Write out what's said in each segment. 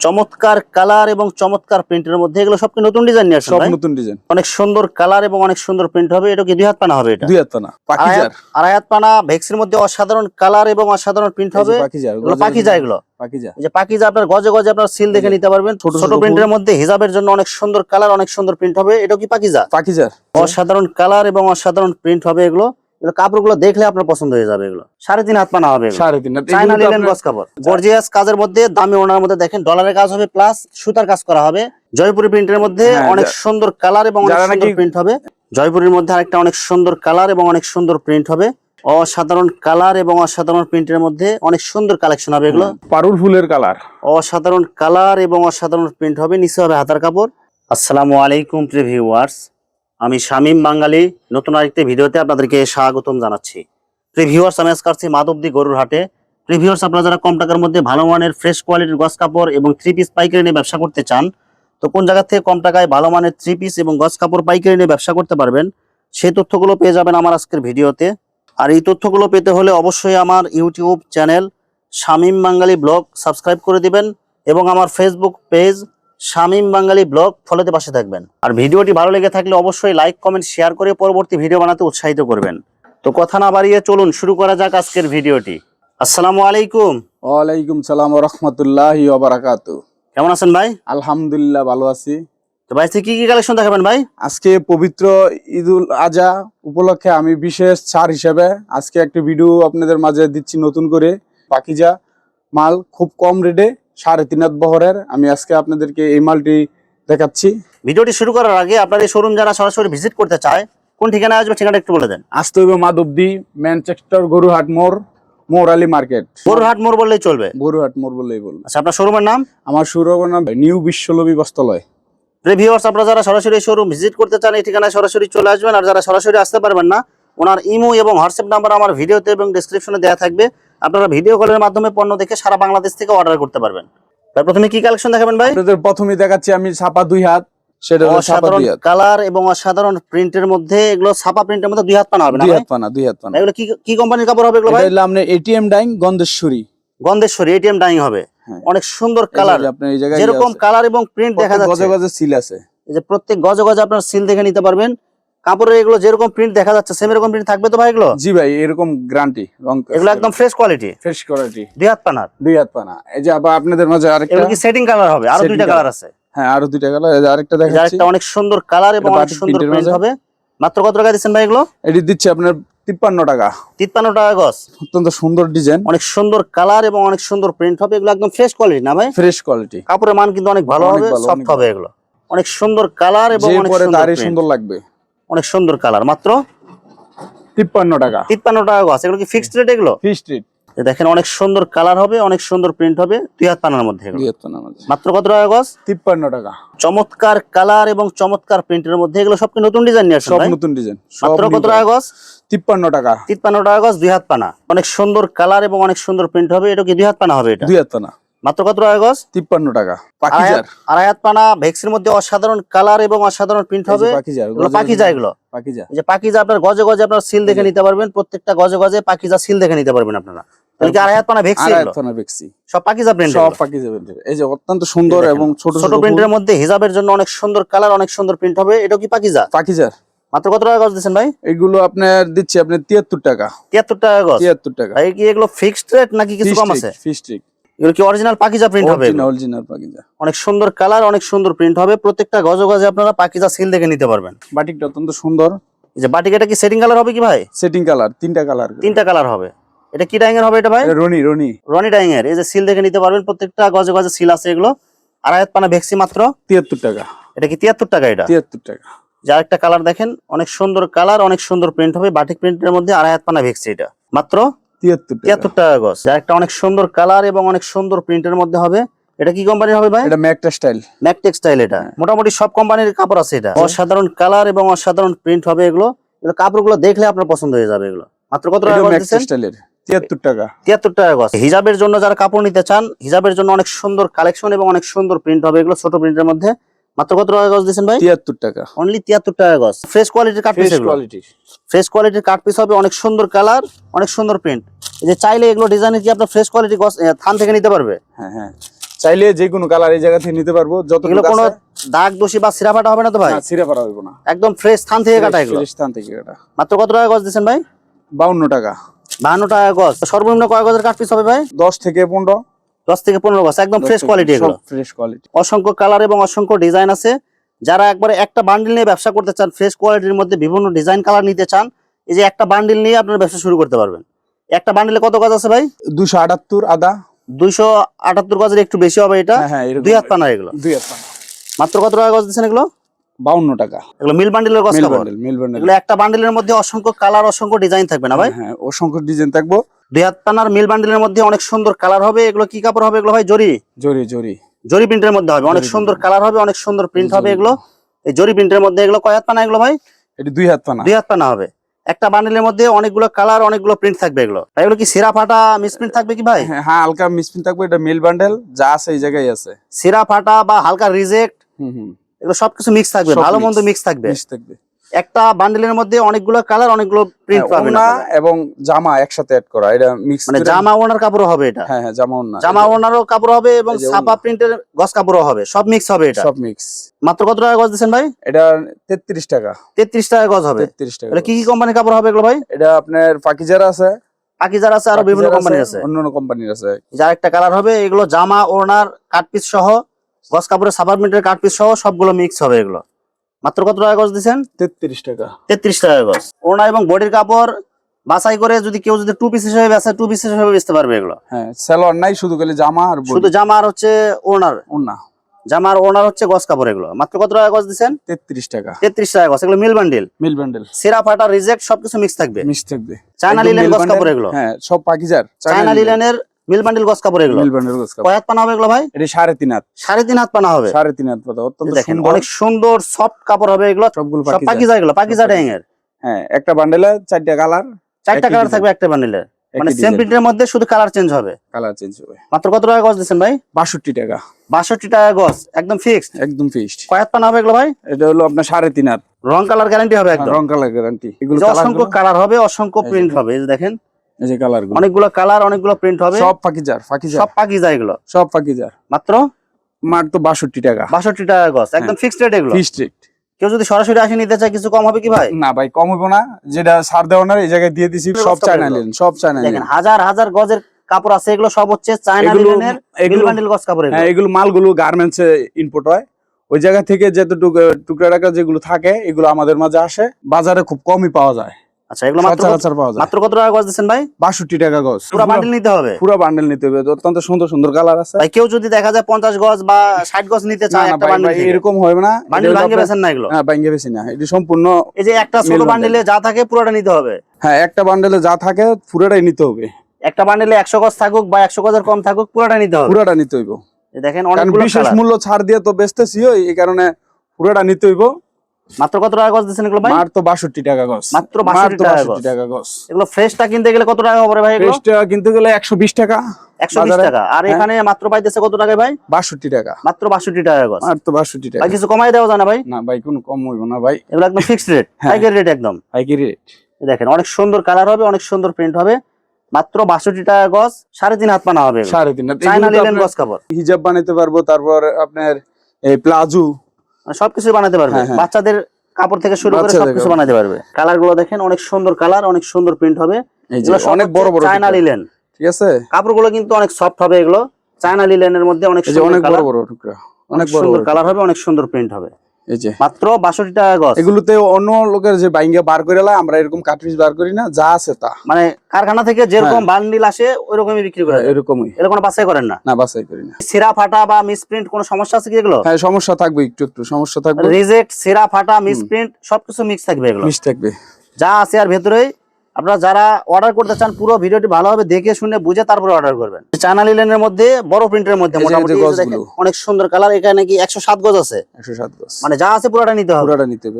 চমৎকার কালার এবং চমৎকার প্রিন্টের মধ্যে এগুলো সব কি নতুন ডিজাইন নিয়ে সব নতুন ডিজাইন। অনেক সুন্দর কালার এবং অনেক সুন্দর প্রিন্ট হবে এটা কি দুই হাত পানা হবে এটা। দুই হাত পানা পাকিজার আড়াই হাত পানা ভেক্সির মধ্যে অসাধারণ কালার এবং অসাধারণ প্রিন্ট হবে। পাকিজার এগুলো পাকিজা এগুলো। পাকিজা এই যে পাকিজা আপনার গজে গজে আপনার সিল দেখে নিতে পারবেন। ছোট ছোট ছোট প্রিন্টের মধ্যে হিজাবের জন্য অনেক সুন্দর কালার অনেক সুন্দর প্রিন্ট হবে। এটা কি পাকিজা পাকিজার অসাধারণ কালার এবং অসাধারণ প্রিন্ট হবে এগুলো। এগুলো কাপড়গুলো দেখলে আপনার পছন্দ হয়ে যাবে এগুলো। সাড়ে তিন হাত পানা হবে সাড়ে তিন লিলেন গস কাপড়। গর্জিয়াস কাজের মধ্যে দামি ওনার মধ্যে দেখেন ডলারের কাজ হবে প্লাস সুতার কাজ করা হবে। জয়পুরি প্রিন্টের মধ্যে হ্যাঁ, অনেক সুন্দর কালার এবং অনেক সুন্দর প্রিন্ট হবে। জয়পুরের মধ্যে আরেকটা অনেক সুন্দর কালার এবং অনেক সুন্দর প্রিন্ট হবে। অসাধারণ কালার এবং অসাধারণ প্রিন্টের মধ্যে অনেক সুন্দর কালেকশন হবে এগুলো। পারুল ফুলের কালার অসাধারণ কালার এবং অসাধারণ প্রিন্ট হবে নিচে হবে হাতার কাপড়। আসসালামু আলাইকুম প্রিয় ভিউয়ার্স আমি শামীম বাঙালি, নতুন আরেকটি ভিডিওতে আপনাদেরকে স্বাগতম জানাচ্ছি। প্রিয় ভিউয়ার্স আমি আজকে আসছি মাধবদী গরুর হাটে। প্রিয় ভিউয়ার্স আপনারা যারা কম টাকার মধ্যে ভালো মানের ফ্রেশ কোয়ালিটির গস কাপড় এবং থ্রি পিস পাইকারি নিয়ে ব্যবসা করতে চান, তো কোন জায়গা থেকে কম টাকায় ভালো মানের থ্রি পিস এবং গস কাপড় পাইকারি নিয়ে ব্যবসা করতে পারবেন সেই তথ্যগুলো পেয়ে যাবেন আমার আজকের ভিডিওতে। আর এই তথ্যগুলো পেতে হলে অবশ্যই আমার YouTube channel Shamim Bangali blog subscribe করে দিবেন এবং আমার Facebook page Shamim Bangali blog ফলোতে পাশে থাকবেন। আর ভিডিওটি ভালো লেগে থাকলে অবশ্যই লাইক কমেন্ট শেয়ার করে পরবর্তী ভিডিও বানাতে উৎসাহিত করবেন। তো কথা না বাড়িয়ে চলুন শুরু করা যাক আজকের ভিডিওটি। আসসালামু আলাইকুম। ওয়ালাইকুম সালাম রহমতুল্লাহ বারাকাতু কেমন আছেন ভাই? আলহামদুলিল্লাহ ভালো আছি। তো ভাই কি কি কালেকশন দেখাবেন ভাই? আজকে পবিত্র ঈদুল আজহা উপলক্ষে আমি বিশেষ ছাড় হিসেবে আজকে একটা ভিডিও আপনাদের মাঝে দিচ্ছি নতুন করে। পাকিজা মাল খুব কম রেটে সাড়ে তিন হাত বহরের। আমি আজকে আপনাদেরকে এই মালটি দেখাচ্ছি। ভিডিওটি শুরু করার আগে আপনার এই শোরুম যারা সরাসরি ভিজিট করতে চায় কোন ঠিকানা আসবে ঠিকানা একটু বলে দেন। আসতে হবে মাধবদী ম্যানচেস্টার গরুহাট মোড় মোরালি মার্কেট। গরুরহাট মোড় বললেই চলবে? গরুহাট মোড় বললেই বলব। আচ্ছা আপনার শোরুমের নাম? আমার সুরবনাম নিউ বিশ্বলবী বস্ত্রালয়। রিভিউয়ার্স আপনারা যারা সরাসরি শোরুম ভিজিট করতে চান এই ঠিকানায় সরাসরি চলে আসবেন। আর যারা সরাসরি আসতে পারবেন না ওনার ইমো এবং হোয়াটসঅ্যাপ নাম্বার আমার ভিডিওতে এবং ডেসক্রিপশনে দেওয়া থাকবে। আপনারা ভিডিও কলের মাধ্যমে পণ্য দেখে সারা বাংলাদেশ থেকে অর্ডার করতে পারবেন। ভাই প্রথমে কি কালেকশন দেখাবেন ভাই? আপনাদের প্রথমেই দেখাচ্ছি আমি ছাপা দুই হাত সেটা অসাধারণ কালার এবং অসাধারণ প্রিন্টের মধ্যে এগুলো ছাপা প্রিন্টের মধ্যে দুই হাত পানা হবে না দুই? হাত পানা দুই হাত পানা। এগুলো কি কি কোম্পানির কাপড় হবে এগুলো ভাই? হলো আপনার ATM dyeing Gandheshwari. Gandheshwari ATM dyeing হবে। হ্যাঁ। অনেক সুন্দর কালার জায়গায় যেরকম কালার এবং প্রিন্ট দেখা দেখা যাচ্ছে। গজে গজে সিল আছে। এই যে প্রত্যেক গজে গজে আপনার সিল দেখে নিতে পারবেন। কাপড়ের এগুলো যেরকম প্রিন্ট দেখা যাচ্ছে সেম এরকম প্রিন্ট থাকবে তো ভাই এগুলো? জি ভাই এরকম গ্যারান্টি রং এগুলো একদম ফ্রেশ কোয়ালিটি ফ্রেশ কোয়ালিটি দুই হাত পানার। দুই হাত পানা। এই যে আবার আপনাদের মাঝে আরেকটা এগুলো কি সেটিং কালার হবে? আরও দুইটা কালার আছে। হ্যাঁ আরও দুইটা কালার এই যে আরেকটা দেখাচ্ছি। আরেকটা অনেক সুন্দর কালার এবং অনেক সুন্দর প্রিন্ট হবে। মাত্র কত টাকা দিচ্ছেন ভাই এগুলো? এটি দিচ্ছে আপনার তিপ্পান্ন টাকা। তিপ্পান্ন টাকা গজ। অত্যন্ত সুন্দর ডিজাইন অনেক সুন্দর কালার এবং অনেক সুন্দর প্রিন্ট হবে। এগুলো একদম ফ্রেশ কোয়ালিটি না ভাই? ফ্রেশ কোয়ালিটি কাপড়ের মান কিন্তু অনেক ভালো হবে সফট হবে এগুলো। অনেক সুন্দর কালার এবং অনেক সুন্দর লাগবে। অনেক সুন্দর কালার। মাত্র তিপ্পান্ন টাকা। তিপ্পান্ন টাকা গজ এগুলো কি ফিক্সড রেট এগুলো? ফ্রি স্ট্রিট এই দেখেন অনেক সুন্দর কালার হবে অনেক সুন্দর প্রিন্ট হবে দুই হাত পানার মধ্যে এগুলো। দুই হাত পানা মাঝে মাত্র কত টাকা গজ? তিপ্পান্ন টাকা। চমৎকার কালার এবং চমৎকার প্রিন্টের মধ্যে এগুলো সব কি নতুন ডিজাইন নিয়ে আসছেন সব নতুন ডিজাইন মাত্র কত টাকা গজ? তিপ্পান্ন টাকা। তিপ্পান্ন টাকা গজ দুই হাত পানা। অনেক সুন্দর কালার এবং অনেক সুন্দর প্রিন্ট হবে। এটা কি দুই হাত পানা হবে এটা? দুই হাত পানা। মাত্র কত টাকা গজ? তিপ্পান্ন টাকা। আড়াই পাকিজার। হাত- পানা ভেক্সির মধ্যে অসাধারণ কালার এবং অসাধারণ প্রিন্ট হবে। পাকিজার এগুলো পাকিজা যে পাকিজা আপনার গজে গজে আপনার সিল দেখে নিতে পারবেন। প্রত্যেকটা গজে গজে পাকিজা সিল দেখে নিতে পারবেন আপনারা। হিজাবের জন্য অনেক সুন্দর কালার অনেক সুন্দর প্রিন্ট হবে। এটা কি পাকিজা? পাকিজার। মাত্র কত টাকা গজ দিচ্ছেন ভাই? এগুলো আপনার দিচ্ছি আপনার তিয়াত্তর টাকা। তিয়াত্তর টাকা গজ? তিয়াত্তর টাকা। ভাই কি এগুলো ফিক্সড রেট নাকি কিছু কম আছে? ফিস্টিক এগুলো কি অরিজিনাল পাকিজা প্রিন্ট হবে? অরিজিনাল পাকিজা। অনেক সুন্দর কালার অনেক সুন্দর প্রিন্ট হবে। প্রত্যেকটা গজে গজে আপনারা পাকিজা সিল দেখে নিতে পারবেন। বাটিকটা অত্যন্ত সুন্দর। এই যে বাটিক এটা কি সেটিং কালার হবে কি ভাই? সেটিং কালার তিনটা কালার তিনটা কালার হবে। এটা কি ডাইং এর হবে এটা ভাই? রনি রনি রনি ডাইং এর এই যে সিল দেখে নিতে পারবেন প্রত্যেকটা গজে গজে সিল আছে এগুলো। আড়াই পানা ভেক্সি মাত্র। তিয়াত্তর টাকা। এটা কি তিয়াত্তর টাকা এটা? তিয়াত্তর টাকা। যার একটা কালার দেখেন অনেক সুন্দর কালার অনেক সুন্দর প্রিন্ট হবে। বাটিক প্রিন্টের মধ্যে আড়াই হাত পানা ভেক্সি এটা। মাত্র তিয়াত্তর টাকা। গজ। একটা অনেক সুন্দর কালার এবং অনেক সুন্দর প্রিন্টের মধ্যে হবে। এটা কি কোম্পানির হবে ভাই? এটা ম্যাকটা স্টাইল। ম্যাক টেক্সটাইল এটা। মোটামুটি সব কোম্পানির কাপড় আছে এটা। অসাধারণ কালার এবং অসাধারণ প্রিন্ট হবে এগুলো। এগুলো কাপড়গুলো দেখলে আপনার পছন্দ হয়ে যাবে এগুলো। মাত্র কত টাকা এটা গজ স্টাইলের। তিয়াত্তর টাকা। তিয়াত্তর টাকা গজ। হিজাবের জন্য যারা কাপড় নিতে চান হিজাবের জন্য অনেক সুন্দর কালেকশন এবং অনেক সুন্দর প্রিন্ট হবে এগুলো ছোট প্রিন্টের মধ্যে। মাত্র কত টাকা গজ দিচ্ছেন ভাই? তিয়াত্তর টাকা। অনলি তিয়াত্তর টাকা গজ। ফ্রেশ কোয়ালিটির কাট পিস ফ্রেশ এগুলো। কোয়ালিটির ফ্রেশ কোয়ালিটির কাট পিস হবে অনেক সুন্দর কালার অনেক সুন্দর প্রিন্ট এই যে চাইলে এগুলো ডিজাইন কি আপনার ফ্রেশ কোয়ালিটি গজ থান থেকে নিতে পারবে? হ্যাঁ হ্যাঁ। চাইলে যে কোনো কালার এই জায়গা থেকে নিতে পারব। যত কোনো দাগ দোষী বা সিরা ফাটা হবে না তো ভাই? পারা হইব না। একদম ফ্রেশ স্থান থেকে কাটা এগুলো। ফ্রেশ স্থান থেকে কাটা। মাত্র কত টাকা গজ দিচ্ছেন ভাই? বাউন্ন টাকা। বাহান্ন টাকা গজ। সর্বনিম্ন কয় গজের কাঠ পিস হবে ভাই? দশ থেকে পনেরো। দশ থেকে পনেরো গজ একদম ফ্রেশ কোয়ালিটি এগুলো। ফ্রেশ কোয়ালিটি অসংখ্য কালার এবং অসংখ্য ডিজাইন আছে। যারা একবারে একটা বান্ডিল নিয়ে ব্যবসা করতে চান ফ্রেশ কোয়ালিটির মধ্যে বিভিন্ন ডিজাইন কালার নিতে চান এই যে একটা বান্ডিল নিয়ে আপনার ব্যবসা শুরু করতে পারবেন। একটা বান্ডিলে কত গজ আছে ভাই? দুশো আটাত্তর আদা। দুইশো আটাত্তর গাছের একটু বেশি হবে এটা। হ্যাঁ হ্যাঁ দুই হাত পানা এগুলো। দুই হাত পানা। মাত্র কত টাকা গাছ দিচ্ছেন এগুলো? বাউন্ন টাকা। এগুলো মিল বান্ডিলের গজ মিল খাবার বান্ডেল মিল বান্ডেল এগুলো একটা বান্ডিলের মধ্যে অসংখ্য কালার অসংখ্য ডিজাইন থাকবে না ভাই? হ্যাঁ অসংখ্য ডিজাইন থাকব। দুই হাত পানার মিল বান্ডিলের মধ্যে অনেক সুন্দর কালার হবে। এগুলো কি কাপড় হবে? এগুলো ভাই জরি? জরি জরি। জরি প্রিন্টের মধ্যে হবে। অনেক সুন্দর কালার হবে অনেক সুন্দর প্রিন্ট হবে এগুলো। এই জরি প্রিন্টের মধ্যে এগুলো কয় হাত পানা? এগুলো ভাই? এটি দুই হাত পানা। দুই হাত পানা হবে। একটা বান্ডিলের মধ্যে অনেকগুলো কালার অনেকগুলো প্রিন্ট থাকবে এগুলো। এগুলো কি সিরা ফাটা মিসপ্রিন্ট থাকবে কি ভাই? হ্যাঁ হ্যাঁ, হালকা মিসপিন থাকবে। এটা মিল বান্ডেল যা আছে এই জায়গায় আছে। সিরা ফাটা বা হালকা রিজেক্ট হুম হুম। এগুলো সবকিছু মিক্স থাকবে ভালো মন্দ মিক্স থাকবে। মিক্স থাকবে। একটা বান্ডিলের মধ্যে অনেকগুলো কালার অনেকগুলো প্রিন্ট পাবেন ওড়না এবং জামা একসাথে অ্যাড করা। এটা মিক্স মানে জামা ওনার কাপড় হবে এটা। হ্যাঁ হ্যাঁ জামা ওড়না জামা ওনারও কাপড় হবে এবং ছাপা প্রিন্টের গস কাপড়ও হবে। সব মিক্স হবে এটা। সব মিক্স মাত্র কত টাকা গজ দিচ্ছেন ভাই? এটা তেত্রিশ টাকা। তেত্রিশ টাকা গজ হবে। তেত্রিশ টাকা এটা কি কি কোম্পানির কাপড় হবে এগুলো ভাই? এটা আপনার পাকিজার আছে। পাকিজার আছে আরও বিভিন্ন কোম্পানির আছে অন্যান্য কোম্পানির আছে। যার একটা কালার হবে এগুলো জামা ওড়নার কাট পিস সহ গস কাপড়ের সাপার প্রিন্টের কাট পিস সহ সবগুলো মিক্স হবে এগুলো। মাত্র কত টাকা গজ দিচ্ছেন তেত্রিশ টাকা। তেত্রিশ টাকা গজ। ওনা এবং বডির কাপড় বাছাই করে যদি কেউ যদি টু পিস হিসেবে বেচে টু পিস হিসেবে বেচতে পারবে এগুলো? হ্যাঁ সালোয়ার নাই শুধু খালি জামা আর শুধু জামা আর হচ্ছে ওনার ওড়না। জামার ওনার হচ্ছে গস কাপড় এগুলো। মাত্র কত টাকা গজ দিচ্ছেন তেত্রিশ টাকা। তেত্রিশ টাকা গজ। এগুলো মিল বান্ডিল মিল বান্ডেল সেরা ফাটা রিজেক্ট সবকিছু মিক্স থাকবে? মিক্স থাকবে। চায়না লিলেন গস কাপড় এগুলো? হ্যাঁ সব পাকিজার। চায়না লিলেনের মিল বান্ডিল গস কাপড় এগুলো? মিল বান্ডেল গোস কাপড়। কয় হাত পানা হবে এগুলো ভাই? এটা হাত। হাত পানা হবে। সাড়ে তিন হাত পাতা অত্যন্ত দেখেন অনেক সুন্দর সফট কাপড় হবে এগুলো। সবগুলো সব পাকিজা এগুলো পাকিজা ড্যাং এর হ্যাঁ একটা বান্ডেলে চারটা কালার চারটা কালার থাকবে একটা বান্ডিলে। মানে সেম প্রিন্টের মধ্যে শুধু কালার চেঞ্জ হবে। কালার চেঞ্জ হবে। মাত্র কত টাকা গজ ভাই? বাষট্টি টাকা। বাষট্টি টাকা গজ একদম ফিক্সড একদম ফিক্সড কয় হাত পানা হবে এগুলো ভাই? এটা হলো আপনার হাত। রং কালার গ্যারান্টি হবে একদম। রং কালার গ্যারান্টি এগুলো অসংখ্য কালার হবে অসংখ্য প্রিন্ট হবে এই দেখেন। এই যে কালারগুলো। অনেকগুলো কালার অনেকগুলো প্রিন্ট হবে। সব পাকিজার পাকিজার। সব পাকিজা এগুলো। সব পাকিজার। মাত্র? তো বাষট্টি টাকা। বাষট্টি টাকা গজ হ্যাঁ। একদম ফিক্সড রেট এগুলো। ফিক্সড রেট কেউ যদি সরাসরি আসে নিতে চায় কিছু কম হবে কি ভাই? না ভাই কম হইব না। যেটা সার দেওয়া না এই জায়গায় দিয়ে দিছি সব চায়না লিন সব চায়না দেখেন হাজার হাজার গজের কাপড় আছে এগুলো সব হচ্ছে চায়না লিনেনের এগুলো বান্ডিল গজ কাপড় এগুলো। হ্যাঁ এগুলো মালগুলো গার্মেন্টস এ ইনপুট হয়। ওই জায়গা থেকে যতটুকু টুকরা টাকা যেগুলো থাকে এগুলো আমাদের মাঝে আসে। বাজারে খুব কমই পাওয়া যায়। আচ্ছা এগুলো মাত্র পাওয়া যায়। মাত্র কত টাকা গজ দিচ্ছেন ভাই? বাষট্টি টাকা গজ। পুরো বান্ডিল নিতে হবে? পুরো বান্ডেল নিতে হবে। অত্যন্ত সুন্দর সুন্দর কালার আছে। ভাই কেউ যদি দেখা যায় পঞ্চাশ গজ বা ষাট গজ নিতে চায় একটা বান্ডিল এরকম হবে না। বান্ডিল ভাঙে বেছেন না এগুলো। হ্যাঁ না। এটি সম্পূর্ণ এই যে একটা ছোট বান্ডিলে যা থাকে পুরোটা নিতে হবে। হ্যাঁ একটা বান্ডেলে যা থাকে পুরোটাই নিতে হবে। একটা বান্ডিলে একশো গজ থাকুক বা একশো গজের কম থাকুক পুরোটা নিতে হবে। পুরোটা নিতে হইব। দেখেন অনেকগুলো বিশেষ মূল্য ছাড় দিয়ে তো বেচতেছি ওই, এই কারণে পুরোটা নিতে হইব। মাত্র কত টাকা গজ দিচ্ছেন এগুলো ভাই? তো বাষট্টি টাকা গজ। মাত্র মার 62 তো টাকা গজ। এগুলো ফ্রেশটা কিনতে গেলে কত টাকা হবে ভাই এগুলো? ফ্রেশটা কিনতে গেলে একশো বিশ টাকা। একশো বিশ বাজারে- টাকা। আর হ্যাঁ। এখানে মাত্র পাইতেছে কত টাকায় ভাই? বাষট্টি টাকা। মাত্র বাষট্টি টাকা গজ। তো বাষট্টি টাকা। ভাই কিছু কমাই দেওয়া যায় না ভাই? না ভাই কোনো কম হইব না ভাই। এগুলো একদম ফিক্সড রেট হ্যাঁ। পাইকারি রেট একদম। হাইকি রেট দেখেন অনেক সুন্দর কালার হবে অনেক সুন্দর প্রিন্ট হবে। মাত্র বাষট্টি টাকা গজ সাড়ে তিন হাত পানা হবে সাড়ে তিন হাত। তো লিলেন গজ কাপড়। হিজাব বানাইতে পারব তারপর আপনার এই প্লাজো। মানে সবকিছু বানাতে পারবে। হ্যাঁ। বাচ্চাদের কাপড় থেকে শুরু করে সবকিছু বানাতে পারবে। কালারগুলো দেখেন অনেক সুন্দর কালার অনেক সুন্দর প্রিন্ট হবে। অনেক বড় বড় চায়না। লিলেন ঠিক আছে? কাপড়গুলো কিন্তু অনেক সফট হবে এগুলো। চায়না লিলেনের মধ্যে অনেক বড় টুকরা অনেক সুন্দর কালার হবে অনেক সুন্দর প্রিন্ট হবে। এই যে। মাত্র বাষট্টি টাকা গজ। এগুলোতে অন্য লোকের যে বাইঙ্গা বার করে আমরা এরকম কাটপিস বার করি না যা আছে তা। মানে কারখানা থেকে যেরকম হ্যাঁ। বান্ডিল আসে ওইরকমই বিক্রি করে এরকমই। এগুলো কোনো বাছাই করেন না? না বাছাই করি না। সিরা ফাটা বা মিসপ্রিন্ট কোনো সমস্যা আছে কি এগুলো? হ্যাঁ সমস্যা থাকবে একটু একটু সমস্যা থাকবে। রিজেক্ট সিরা ফাটা মিসপ্রিন্ট সবকিছু মিক্স থাকবে এগুলো। থাকবে। যা আছে আর ভেতরেই আপনারা যারা অর্ডার করতে চান পুরো ভিডিওটি ভালোভাবে দেখে শুনে বুঝে তারপরে অর্ডার করবেন। চায়না লিলেনের মধ্যে বড় প্রিন্টের মধ্যে মোটামুটি অনেক সুন্দর কালার এখানে নাকি একশো সাত গজ আছে? একশো সাত গজ মানে যা আছে পুরোটা নিতে হবে। পুরাটা নিতে হবে।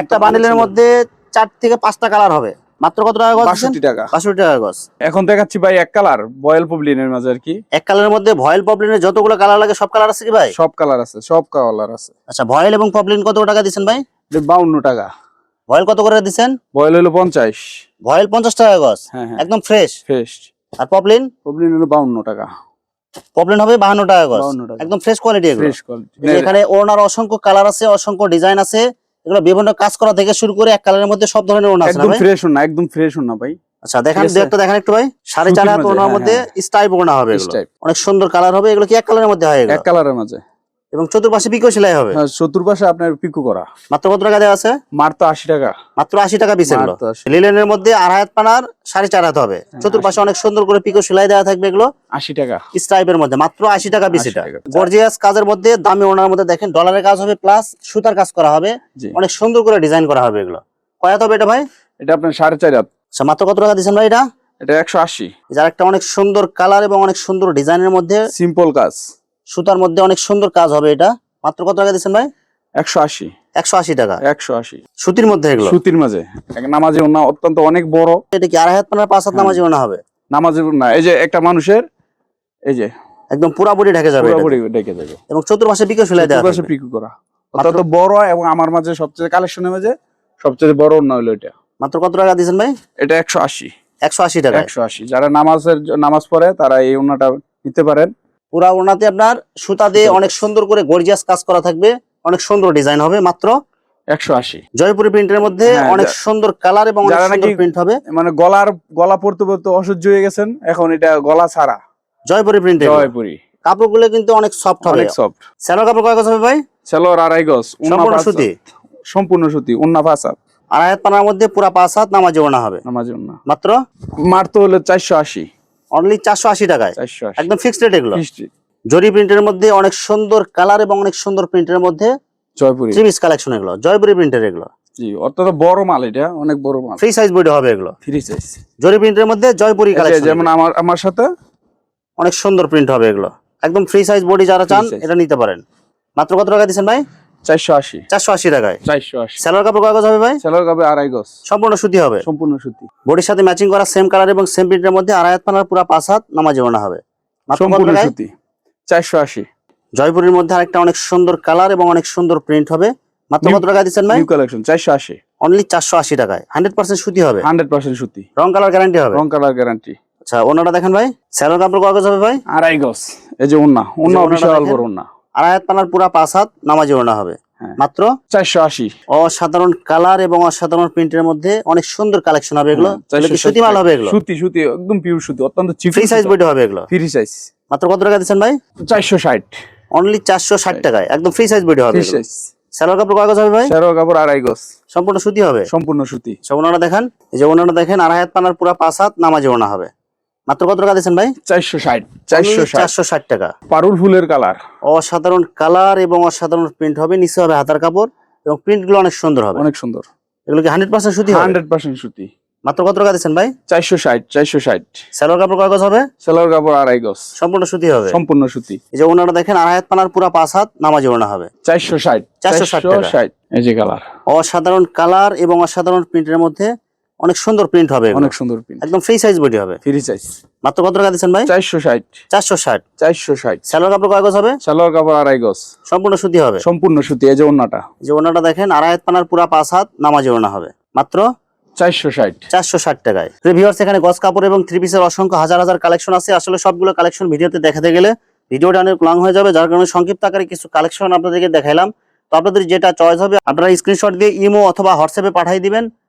একটা বান্ডিলের মধ্যে চার থেকে পাঁচটা কালার হবে। মাত্র কত টাকা গজ টাকা। বাষট্টি টাকা গজ এখন দেখাচ্ছি ভাই এক কালার বয়েল পবলিনের মাঝে আর কি। এক কালারের মধ্যে ভয়েল পপলিনের যতগুলো কালার লাগে সব কালার আছে কি ভাই? সব কালার আছে সব কালার আছে। আচ্ছা ভয়েল এবং পপলিন কত টাকা দিচ্ছেন ভাই? এটা বাউন্ন টাকা। ভয়েল কত করে দিচ্ছেন? ভয়েল হলো পঞ্চাশ। ভয়েল পঞ্চাশ টাকা গজ। হ্যাঁ হ্যাঁ। একদম ফ্রেশ। ফ্রেশ। আর পপলিন? পবলিন হলো বাউন্ন টাকা। প্রবলেম হবে বাহান্ন টাকা গজ। একদম ফ্রেশ কোয়ালিটি এগুলো। এখানে ওনার অসংখ্য কালার আছে অসংখ্য ডিজাইন আছে। এগুলো বিভিন্ন কাজ করা থেকে শুরু করে এক কালারের মধ্যে সব ধরনের ওনা আছে একদম ফ্রেশ না একদম ফ্রেশ না ভাই। আচ্ছা দেখেন দু একটা দেখেন একটু ভাই। সাড়ে চার হাত ওনার হ্যাঁ, মধ্যে স্টাইপ ওনা হবে অনেক সুন্দর কালার হবে। এগুলো কি এক কালারের মধ্যে হয় এক কালারের মাঝে এবং চতুর্পাশে পিকো সেলাই হবে? হ্যাঁ, চতুর্পাশে আপনার পিকো করা। মাত্র কত টাকা দেওয়া আছে? মাত্র আশি টাকা। মাত্র আশি টাকা পিস এগুলো। মার তো 80 লিলেনের মধ্যে আড়াই হাত পানার সাড়ে চার হাত হবে। হ্যাঁ, চতুর্পাশে অনেক সুন্দর করে পিকো সেলাই দেওয়া থাকবে এগুলো। আশি টাকা। স্ট্রাইপের মধ্যে। মাত্র আশি টাকা পিস এটা। গর্জিয়াস কাজের মধ্যে দামি ওনার মধ্যে দেখেন ডলারের কাজ হবে প্লাস সুতার কাজ করা হবে। অনেক সুন্দর করে ডিজাইন করা হবে এগুলো। কয়াত হবে এটা ভাই? এটা আপনার সাড়ে চার হাত। আচ্ছা মাত্র কত টাকা দিচ্ছেন ভাই এটা? এটা একশো আশি। যার একটা অনেক সুন্দর কালার এবং অনেক সুন্দর ডিজাইনের মধ্যে সিম্পল কাজ। সুতার মধ্যে অনেক সুন্দর কাজ হবে এটা। মাত্র কত টাকা দিচ্ছেন ভাই? একশো আশি। একশো আশি টাকা। একশো আশি। সুতির মধ্যে এগুলো? সুতির মাঝে। নামাজি ওনা অত্যন্ত অনেক বড়। এটা কি আড়াই হাত পানার পাঁচ হাত হ্যাঁ। নামাজি ওনা হবে? নামাজি না এই যে একটা মানুষের এই যে একদম পুরাপুরি ঢেকে যাবে পুরোপুরি। ডেকে যাবে। এবং চতুর্পাশে বিকে সেলাই দেওয়া চতুর্পাশে। পিকু করা। অত্যন্ত বড় এবং আমার মাঝে সবচেয়ে কালেকশনের মাঝে সবচেয়ে বড় ওনা হলো এটা। মাত্র কত টাকা দিচ্ছেন ভাই? এটা একশো আশি। একশো আশি টাকা একশো আশি। যারা নামাজের নামাজ পড়ে তারা এই ওনাটা নিতে পারেন। পুরা ওনাতে আপনার সুতা দিয়ে অনেক সুন্দর করে গর্জিয়াস কাজ করা থাকবে। অনেক সুন্দর ডিজাইন হবে মাত্র একশো আশি। জয়পুরি প্রিন্টের মধ্যে হ্যাঁ, অনেক সুন্দর কালার এবং প্রিন্ট হবে। মানে গলার গলা পড়তে পড়তে অসহ্য হয়ে গেছেন এখন এটা গলা ছাড়া। জয়পুরি কাপড়গুলো কিন্তু অনেক সফট হবে। অনেক সফট কাপড় কয় গজ হবে ভাই? সেলোর আড়াই গজ সম্পূর্ণ সুতি? হাত। সম্পূর্ণ সুতি উন্না পাঁচ আড়াই হাত পানার মধ্যে পুরা পাঁচ হাত নামাজি ওনা হবে। নামাজি উন্না মাত্র? তো হলো চারশো আশি। অনলি চারশো আশি টাকায়। একদম ফিক্সড রেট এগুলো। জরি প্রিন্টের মধ্যে অনেক সুন্দর কালার এবং অনেক সুন্দর প্রিন্টের মধ্যে জয়পুরি। থ্রি কালেকশন এগুলো জয়পুরি প্রিন্টের এগুলো। জি অত্যন্ত বড় মাল এটা অনেক বড় মাল। ফ্রি সাইজ বডি হবে এগুলো। ফ্রি সাইজ জরি প্রিন্টের মধ্যে জয়পুরি কালেকশন যেমন আমার আমার সাথে? অনেক সুন্দর প্রিন্ট হবে এগুলো। একদম ফ্রি সাইজ বডি যারা চান এটা নিতে পারেন। মাত্র কত টাকা দিচ্ছেন ভাই? চারশো আশি। চারশো আশি টাকায়? চারশো আশি। স্যালোর কাপড় কয় গজ হবে ভাই? সেলোর কাপে আড়াই গজ। সম্পূর্ণ সুতি হবে? সম্পূর্ণ সুতি। বডির সাথে ম্যাচিং করা সেম কালার এবং সেম প্রিন্টের মধ্যে আড়াই হাত পানার পুরা পাঁচ হাত নামাজি ওনা হবে। সম্পূর্ণ সুতি। চারশো আশি। জয়পুরের মধ্যে আরেকটা অনেক সুন্দর কালার এবং অনেক সুন্দর প্রিন্ট হবে। মাত্র কত টাকা দিচ্ছেন ভাই? নিউ কালেকশন চারশো আশি। অনলি চারশো আশি টাকায়। হান্ড্রেড পার্সেন্ট সুতি হবে। হান্ড্রেড পার্সেন্ট সুতি। রং কালার গ্যারান্টি হবে। রং কালার গ্যারান্টি আচ্ছা ওনাটা দেখেন ভাই। স্যালোর কাপড় কয় গজ হবে ভাই? আড়াই গজ। এই যে উন্না ওড়নাটা বিশাল বড় উন্না আড়াই পানার পুরা পাঁচ হাত নামাজি ওনা হবে। হ্যাঁ। মাত্র চারশো আশি। অসাধারণ কালার এবং অসাধারণ প্রিন্টের মধ্যে অনেক সুন্দর কালেকশন হবে এগুলো। হ্যাঁ, সুতি মাল হবে এগুলো? সুতি সুতি একদম পিওর সুতি অত্যন্ত ফ্রি সাইজ বইটা হবে এগুলো? ফ্রি সাইজ মাত্র কত টাকা দিচ্ছেন ভাই? চারশো ষাট। অনলি চারশো ষাট টাকায়। একদম ফ্রি সাইজ বইটা হবে ফ্রি সাইজ স্যালোর কাপড় কয় গজ হবে ভাই? শেরো কাপড় আড়াই গজ। সম্পূর্ণ সুতি হবে? সম্পূর্ণ সুতি। আচ্ছা ওনারা দেখেন? এই যে ওনারা দেখেন আড়াই হাত পানার পুরা পাঁচ হাত নামাজি ওনা হবে। মাত্র কত টাকা দিচ্ছেন ভাই? চারশো ষাট। চারশো চারশো ষাট টাকা। পারুল ফুলের কালার। অসাধারণ কালার এবং অসাধারণ প্রিন্ট হবে নিচে হবে হাতার কাপড় এবং প্রিন্টগুলো অনেক সুন্দর হবে। অনেক সুন্দর। এগুলো কি হান্ড্রেড পার্সেন্ট সুতি হান্ড্রেড পার্সেন্ট সুতি। মাত্র কত টাকা দিচ্ছেন ভাই? চারশো ষাট চারশো ষাট। স্যালোর কাপড় কয় গজ হবে? সেলোর কাপড় আড়াই গজ। সম্পূর্ণ সুতি হবে। সম্পূর্ণ সুতি। এই যে ওনারা দেখেন আড়াই হাত পানার পুরা পাঁচ হাত নামাজ ওনা হবে। চারশো ষাট। 460 টাকা। ষাট এই যে কালার। অসাধারণ কালার এবং অসাধারণ প্রিন্টের মধ্যে অনেক সুন্দর প্রিন্ট হবে অনেক সুন্দর পিন একদম ফ্রি সাইজ বডি হবে। ফ্রি সাইজ মাত্র কত টাকা দিচ্ছেন ভাই? চারশো ষাট। চারশো ষাট। চারশো ষাট। স্যালোর কাপড় কয় গজ হবে? সেলোর কাপড় আড়াই গজ। সম্পূর্ণ সুতি হবে। সম্পূর্ণ সুতি এই যে ওন্নাটা এই যে ওনাটা দেখেন আড়াই হাত পানার পুরা পাঁচ হাত নামাজি ওনা হবে। মাত্র চারশো ষাট। চারশো ষাট টাকায়। ভিউয়ার্স এখানে গজ কাপড় এবং থ্রি পিসের অসংখ্য হাজার হাজার কালেকশন আছে। আসলে সবগুলো কালেকশন ভিডিওতে দেখাতে গেলে ভিডিওটা অনেক লং হয়ে যাবে যার কারণে সংক্ষিপ্ত আকারে কিছু কালেকশন আপনাদেরকে দেখাইলাম। তো আপনাদের যেটা চয়েস হবে আপনারা স্ক্রিনশট দিয়ে ইমো অথবা হোয়াটসঅ্যাপে পাঠিয়ে দিবেন।